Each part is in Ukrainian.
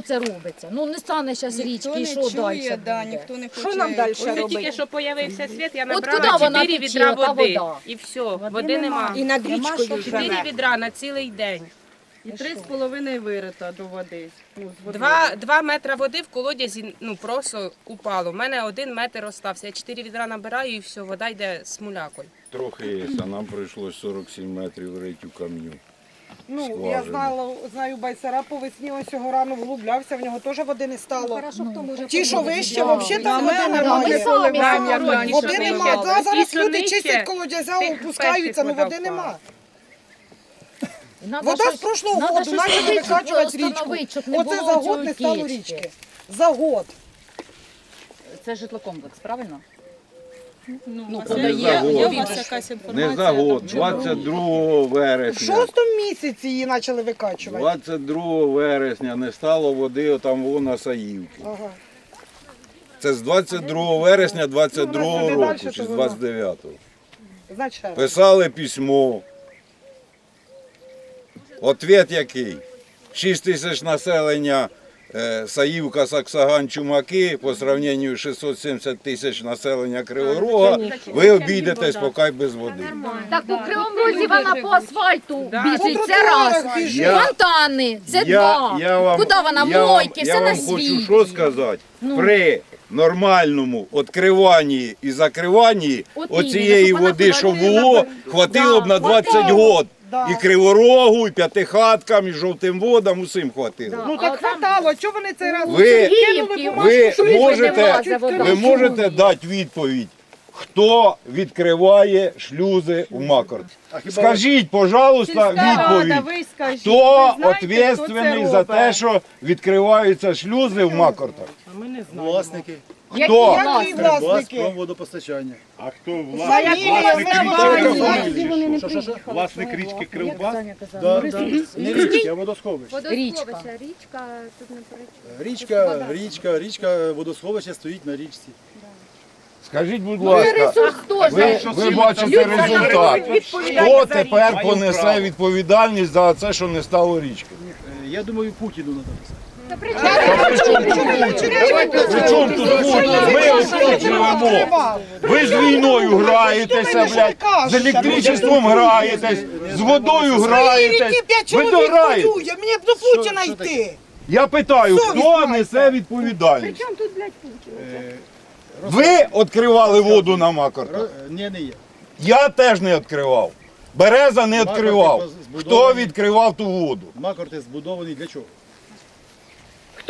Що це робиться? Ну не стане зараз річки, і що далі? чує, да, ніхто не хоче. Що нам далі Ось тільки робити? що появився світ, я набрала куди вона 4 тече, відра та води. вода? І все, води, нема. І над річкою Чотири живе. відра на цілий день. І три з половиною вирита до води. Ну, з водою. Два, два метри води в колодязі ну, просто упало. У мене один метр остався. Я чотири відра набираю і все, вода йде з мулякою. Трохи є, а нам прийшлось 47 метрів рить у камню. Ну, я Скважини. знала, знаю байсера по весні, ось цього рано влюблявся, в нього теж води не стало. Хорошо, хто може Ті, що вище, взагалі там води немає. самі Води нема. Зараз люди нижче, чистять колодязя, тих опускаються, ну перших води вода нема. Вода з прошлого року щось почали викачувати річку. не Оце за год не стало річки. За год. Це житлокомплекс, правильно? Ну, не подає, за год. є у вас якась інформація? Не за год, там, 22 В вересня. шостому місяці її почали викачувати. 22 вересня не стало води отам во на Саївці. Ага. Це з 22 вересня 22 Ну, року, чи то з воно. 29-го. Значить, ще раз. Писали письмо. Ответ який? 6 тисяч населення Саївка, Саксаган, Чумаки по сравненню з 670 тисяч населення Криворога. Ви обійдетесь поки без води. Так у Кривому Розі вона по асфальту біжить, це раз. Я- Фонтани, це два. я вам, Куди вона? я вам- Мойки, я все вам на хочу світі. що сказати. При нормальному відкриванні і закриванні От оцієї щоб вона води, що було, хватило б на 20 год. Да. І криворогу, і п'ятихаткам, і жовтим водам, усім хватило. Ну так хватало, чого вони цей раз Ви, ви що їх не можете, вода? ви можете дати відповідь, хто відкриває шлюзи в Макорд? Скажіть, пожалуйста, відповідь. ви скажіть, Хто ви знаєте, відповідальний хто це за те, що відкриваються шлюзи в Макортах? Власники, Хто? Які власники? Промводопостачання. А хто Фамілія, власник річки? Що, що, що? Власник річки Кривбас? Да, да. Не річки, а водосховище. Річка. Річка тут не Річка, річка, річка, водосховище стоїть на річці. Скажіть, будь Ну, ласка, ресурс ви, ви бачите результат. Хто тепер понесе відповідальність за це, що не стало річки? Е, Я думаю, Путіну треба писати. При чому тут Путін? Ми ось. Ви з війною граєтеся, блядь, з електричеством граєтесь, з водою граєтесь. Ви дограєте. мені б до Путіна йти. Я питаю, хто несе відповідальність? Ви відкривали воду на Макарта? Ні, не є. Я теж не відкривав. Береза не відкривав. Хто відкривав ту воду? Макорти збудований для чого?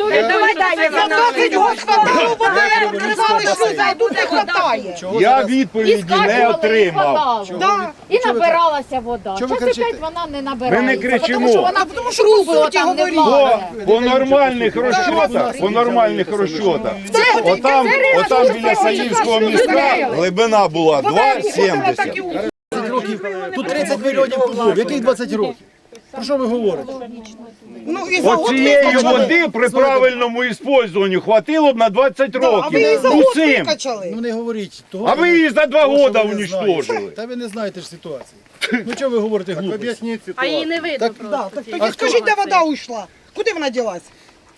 Далі За 20 років хватало води, відкривали а тут не хватає. Я? І відповіді не і отримав. хватало. Да. І набиралася вода. Чого ви Час кричите? опять вона не набирається. Ми не кричимо. Тому що вона Тому що труби по суті отам не говоріть. По, влазить. по нормальних розчотах, по нормальних розчотах. Отам, отам біля Саївського міста глибина була 2,70. 20 тут 30 мільйонів кубів. Яких 20 років? Про що ви говорите? Ну і за год Оцієї викачали. води при правильному іспользуванні хватило б на 20 Да, А ви її років. за год Усім. викачали. Ну не говоріть того. А ви її за два того, що года ви не знаєте. уничтожили. Та ви не знаєте ж ситуації. Ну чого ви говорите глупості? Об'ясніть А її не видно Так, просто. Да, так тоді скажіть, де вода уйшла? Куди вона ділась?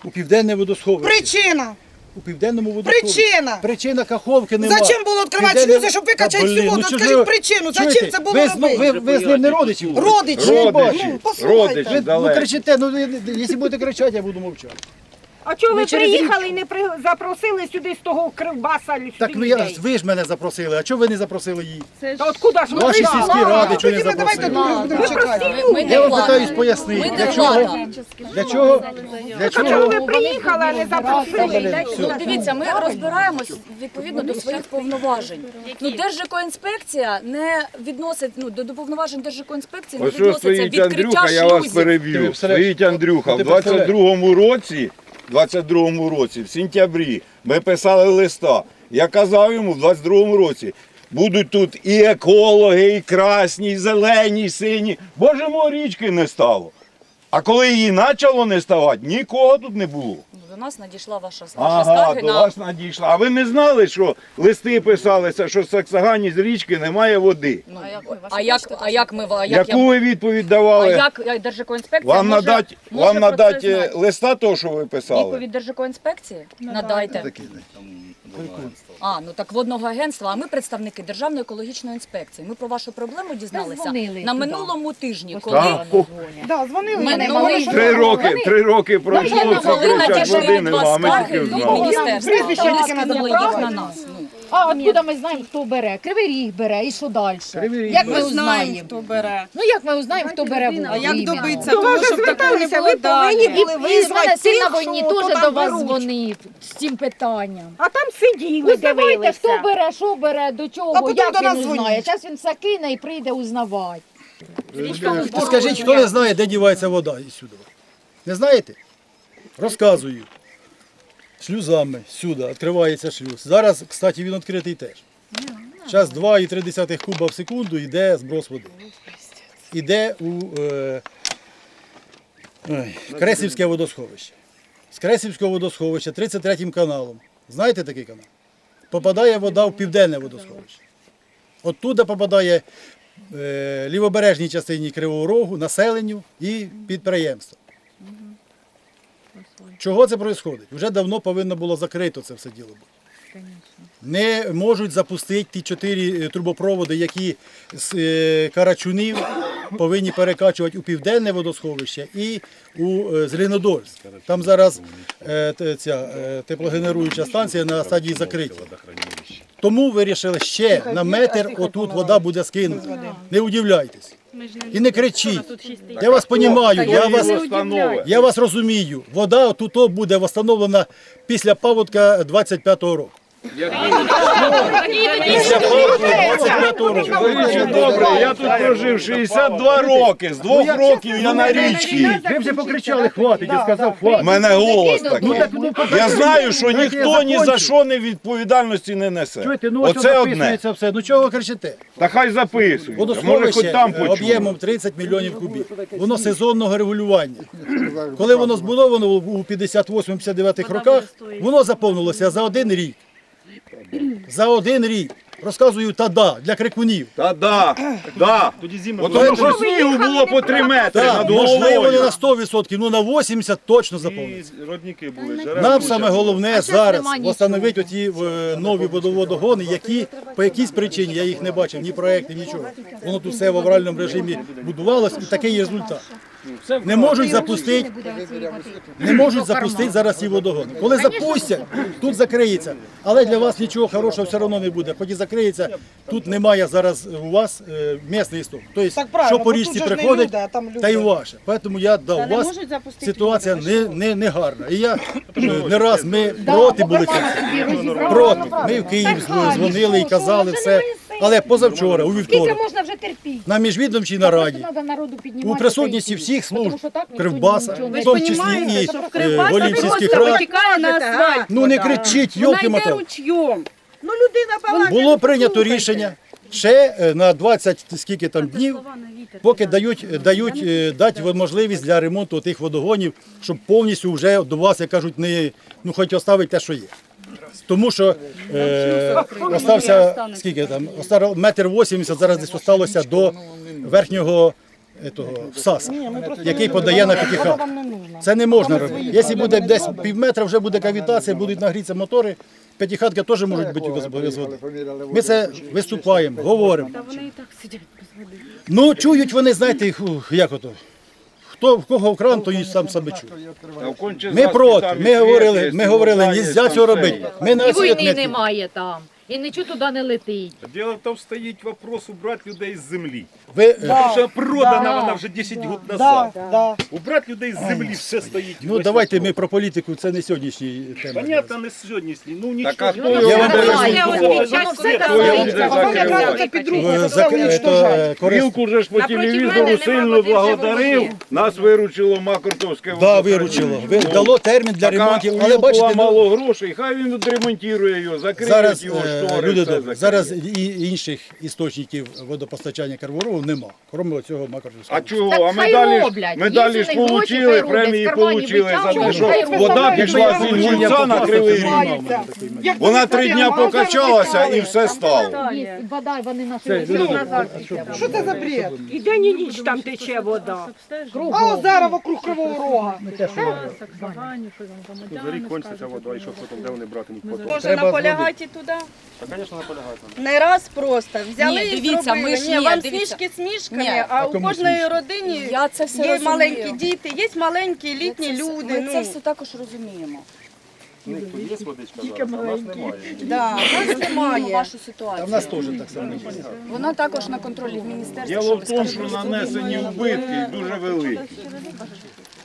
У південне водосховище. Причина. У південному водосховищі. Причина. Причина каховки немає. Зачем було відкривати Південне- шлюзи, щоб викачати Та, всю блін, воду? ну, Скажіть ви- причину, зачем Чуєте? це було ви, з- робити? ви, ви з ним не родичі? були? Родичі. Родичі, Ну, послухайте. родичі Ви ви далеко. кричите, ну ви- якщо будете кричати, я буду мовчати. А чого ви Ми через приїхали і не при... запросили сюди з того кривбаса сюди Так ну я людей? ви ж мене запросили, а чого ви не запросили її? Та откуда ж Ваші ви сільські ради чого не Тоді ми давайте запросили? тут будемо чекати. Я вам питаюсь пояснити, для чого, для чого, для А чого чого, ви приїхали, а не запросили? Ну, дивіться, ми розбираємось відповідно до своїх повноважень. Ну, Держекоінспекція не відносить ну до, до повноважень Держекоінспекції не Ось що відноситься стоїть відкриття Андрюха, я вас шлюзів. переб'ю. Стоїть Андрюха. В Ти 22-му році, 22-му році, в сентябрі, ми писали листа. Я казав йому в 22-му році, будуть тут і екологи, і красні, і зелені, і сині. Боже мой, річки не стало. А коли її почало не ставати, нікого тут не було. до нас надійшла ваша ваші Ага, скарги до на вас надійшла. А ви не знали, що листи писалися, що в Саксагані з річки немає води? Ну, а як, а як ми а як Яку я ви відповідь а давали? як як Держекоінспекція Вам може, надать, може вам про це надать е, знати? листа того, що ви писали? відповідь Держекоінспекції? Надайте. А, ну так водного агентства. А ми представники Державної екологічної інспекції. Ми про вашу проблему дізналися дзвонили на туди. минулому тижні, коли Так. Да, дзвонили. Вони. Три роки, три роки пройшло, коли це кричать вас ми скарги тільки від знали. міністерства, Прізвище вони скинули їх на нас. А откуда ми знаємо, хто бере? Кривий ріг бере, і що далі? Як ми Ми знаємо, узнаємо? хто бере. Ну як ми узнаємо, хто бере воду? А як добитися До того, вас щоб такого не зверталися, було ви повинні далі? були І мене визвати син на тих, війні що теж там до вас беруть. дзвонив з цим питанням. А там сиділи, Узнавайте, дивилися. хто бере, що бере, до А чого, потім як до він нас узнає. дзвоніть. Зараз він все кине і прийде узнавати. Скажіть, хто не знає, де дівається вода із сюди? Не знаєте? Розказую. Шлюзами сюди відкривається шлюз. Зараз, кстати, він відкритий теж. Зараз 2,3 куба в секунду йде зброс води. Іде у е, ой, Кресівське водосховище. З Кресівського водосховища 33 каналом. Знаєте такий канал? Попадає вода в південне водосховище. Оттуда попадає е, лівобережній частині Кривого Рогу, населенню і підприємствам. Чого це відбувається? Вже давно повинно було закрито це все діло бути. Не можуть запустити ті чотири е, трубопроводи, які з е, Карачунів повинні перекачувати у південне водосховище і у е, Зеленодольськ. Там зараз ця теплогенеруюча станція на стадії закриття. Тому вирішили ще на метр отут вода буде скинута. Не удивляйтесь. І не кричіть. Я вас розумію, я вас, я вас розумію. Вода тут буде встановлена після паводка 25-го року. Після паводка 25-го року. Говорите, добре, я тут прожив 62 роки, з двох років я на річці. Ви вже покричали, хватить, я сказав, У хватить. мене голос такий. ну, Я знаю, що ніхто ні за що не відповідальності не несе. Чуєте, ну ось Оце одне. записується все. Ну чого ви кричите? Та хай записують. Може, хоч Водосховище там е, почують. об'ємом 30 мільйонів кубів. Воно сезонного регулювання. Коли воно збудовано у 58-59 роках, воно заповнилося за один рік. За один рік. Розказую та да, для крикунів. Та да, да. Тоді зимно От тому що снігу було по 3 метри Так, над можливо, не головою. на 100%, ну на 80% точно заповниться. родники були. Нам саме головне зараз зараз нема нічого. встановити оті е, нові водоводогони, які по якійсь причині я їх не бачив, ні проєктів, нічого. Воно тут все в авральному режимі будувалось і такий є результат. Не можуть запустити, не можуть запустити зараз ці водогони. Коли запустять, тут закриється. Але для вас нічого хорошого все одно не буде. Хоч і закриється, тут немає зараз у вас е, місний істок. Тобто, що по річці приходить, люди, а там люди. та й ваше. Тому я да, Та у вас запустити ситуація не, не, не гарна. І я е, не раз ми проти були цього. Проти. Ми в Київ дзвонили і казали все. Але позавчора, у Скільки вівторок, можна вже терпіти? на міжвідомчій нараді, треба народу піднімати. у присутності всіх служб що так ніхто Кривбаса, нічого в тому числі і е, просто рад. витікає на асфальт. Ну не кричіть, Вона йолки йде мотав. ручйом. Ну людина балакає. Було прийнято рішення ще е, на 20 скільки там днів, поки дають, дають е, дати можливість для ремонту тих водогонів, щоб повністю вже до вас, як кажуть, не ну хоч оставити те, що є. Тому що е, остався скільки там, остав метр 80, зараз десь осталося до верхнього етого, всаса, який подає на п'ятихат. Це не можна робити. Якщо буде десь пів метра, вже буде кавітація, будуть нагрітися мотори, п'ятихатки теж можуть бути без, без води. Ми це виступаємо, говоримо. Ну, чують вони, знаєте, як ото. Хто в кого в кран, то їсть сам себе чує. Ми проти, ми говорили, ми і говорили, нельзя цього робити. Ми на І війни немає там. І нічого туди не летить. Діло в тому, стоїть вопрос убрати людей з землі. ви е, Тому що продана вона вже 10 років Да, назад. да. Убрати людей з землі все стоїть. ну Ось давайте ми про політику, це не сьогоднішній тема. Понятно, не сьогоднішній. Ну Так, а нічого. хто Я вам його поясню. стоїть. А вам якраз під руку, це все уничтожать. Білку вже ж по мене телевізору нема сильно благодарив. Нас виручило Макротовське Да, виручило. Ви дало термін для ремонтів, але бачите, ну, мало грошей, хай він відремонтує його, закриє зараз його. е, Люди все добрі. Зараз і інших істочників водопостачання Криворогу нема, крім цього А чого? А ми хай далі, ж- роблять. ми Є далі ж гроші, получили, роблять, премії з карманів получили за те, витягують, що хай вода пішла з. Інгульця на Кривий Ріг. Вона три дня покачалася і все стало. Є вода, вони наші люди. Що це за бред? І день і ніч там тече вода. А озера вокруг Кривого Рога. За рік кончиться вода, і що потім, де вони братимуть потім? Може Наполягати і туди? Не раз просто взяли Ні, і дивіться, зробили. ми ж- ні, ні, вам дивіться. смішки смішками, Ні. а А у кому кожної смішки? родині Я це все є розумію. маленькі діти, є маленькі літні Ми це все- люди. Ми ну. це все також розуміємо. Є водичка зараз, а нас немає. Да, нас Розуміємо немає. вашу ситуацію. нас теж так само. Вона також на контролі в міністерстві. Діло що в тому, що нанесені убитки дуже великі.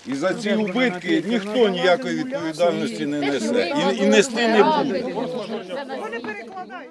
І за ці убитки ніхто ніякої відповідальності не несе. І, і нести не буде. Правильно.